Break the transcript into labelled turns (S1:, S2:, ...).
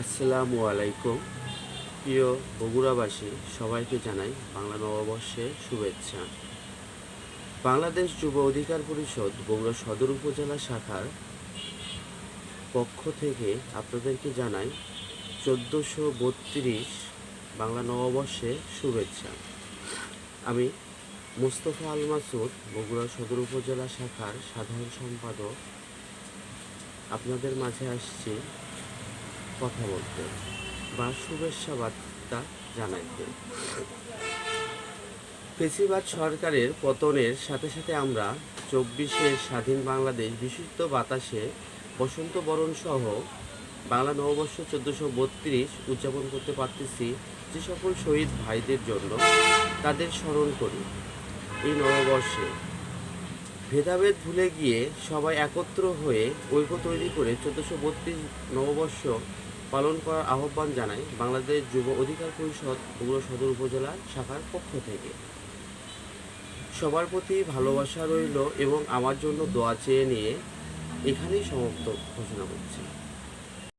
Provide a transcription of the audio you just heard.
S1: আসসালামু আলাইকুম। প্রিয় বগুড়াবাসী, সবাইকে জানাই বাংলা নববর্ষের শুভেচ্ছা। বাংলাদেশ যুব অধিকার পরিষদ বগুড়া সদর উপজেলা শাখার পক্ষ থেকে আপনাদেরকে জানাই চোদ্দোশো বত্রিশ বাংলা নববর্ষের শুভেচ্ছা। আমি মুস্তফা আল মাসুদ, বগুড়া সদর উপজেলা শাখার সাধারণ সম্পাদক। আপনাদের মাঝে আসছি কথা বলতে বা শুভেচ্ছা বার্তা জানাইতে। ফেসিবাদ সরকারের পতনের সাথে সাথে আমরা চব্বিশের স্বাধীন বাংলাদেশ বিশুদ্ধ বাতাসে বসন্ত বরণ সহ বাংলা নববর্ষ চোদ্দোশো বত্রিশ উদযাপন করতে পারতেছি যে সকল শহীদ ভাইদের জন্য তাদের স্মরণ করি। এই নববর্ষে ভেদাভেদ ভুলে গিয়ে সবাই একত্র হয়ে ঐক্য তৈরি করে চোদ্দোশো বত্রিশ নববর্ষ পালন করার আহ্বান জানায় বাংলাদেশ যুব অধিকার পরিষদ বগুড়া সদর উপজেলা শাখার পক্ষ থেকে। সবার প্রতি ভালোবাসা রইল এবং আমার জন্য দোয়া চেয়ে নিয়ে এখানেই সমাপ্ত ঘোষণা করছি।